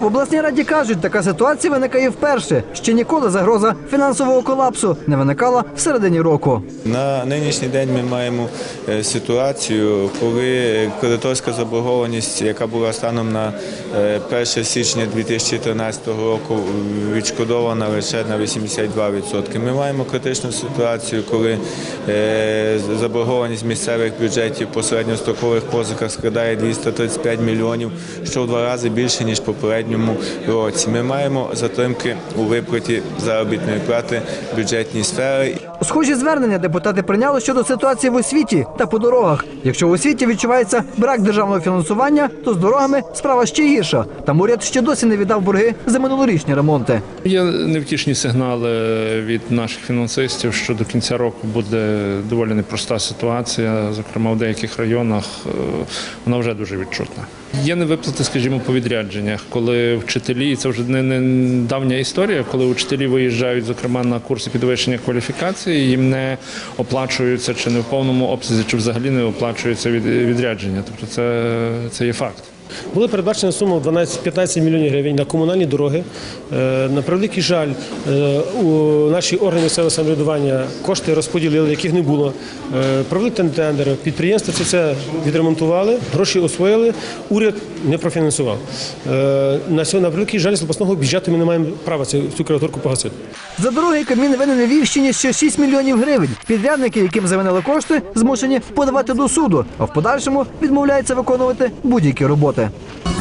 В обласній раді кажуть, така ситуація виникає вперше. Ще ніколи загроза фінансового колапсу не виникала в середині року. На нинішній день ми маємо е, ситуацію, коли кредиторська заборгованість, яка була станом на е, 1 січня 2013 року, відшкодована лише на 82%. Ми маємо критичну ситуацію, коли е, заборгованість місцевих бюджетів по середньострокових позиках складає 235 мільйонів, що в два рази більше ніж в попередньому році. Ми маємо затримки у виплаті заробітної плати в бюджетній сфері. Схожі звернення депутати прийняли щодо ситуації в освіті та по дорогах. Якщо в освіті відчувається брак державного фінансування, то з дорогами справа ще гірша. Там уряд ще досі не віддав борги за минулорічні ремонти. Є невтішні сигнали від наших фінансистів, що до кінця року буде доволі непроста ситуація. Зокрема, в деяких районах е, вона вже дуже відчутна. Є невиплати, скажімо, по відрядженнях, коли вчителі, і це вже не, не давня історія, коли вчителі виїжджають, зокрема, на курси підвищення кваліфікації, їм не оплачуються чи не в повному обсязі, чи взагалі не оплачуються від, відрядження. Тобто це, це є факт. Була передбачена сума 12-15 мільйонів гривень на комунальні дороги. Е, На превеликий жаль, е, у наші органи місцевого самоврядування кошти розподілили, яких не було. Е, Провели тендер, підприємства це все відремонтували, гроші освоїли, уряд не профінансував. На на превеликий жаль, з бюджету ми не маємо права цю кредиторку погасити. За дороги Кабмін винен Львівщині ще 6 мільйонів гривень. Підрядники, яким завинили кошти, змушені подавати до суду, а в подальшому відмовляються виконувати будь-які роботи виплати.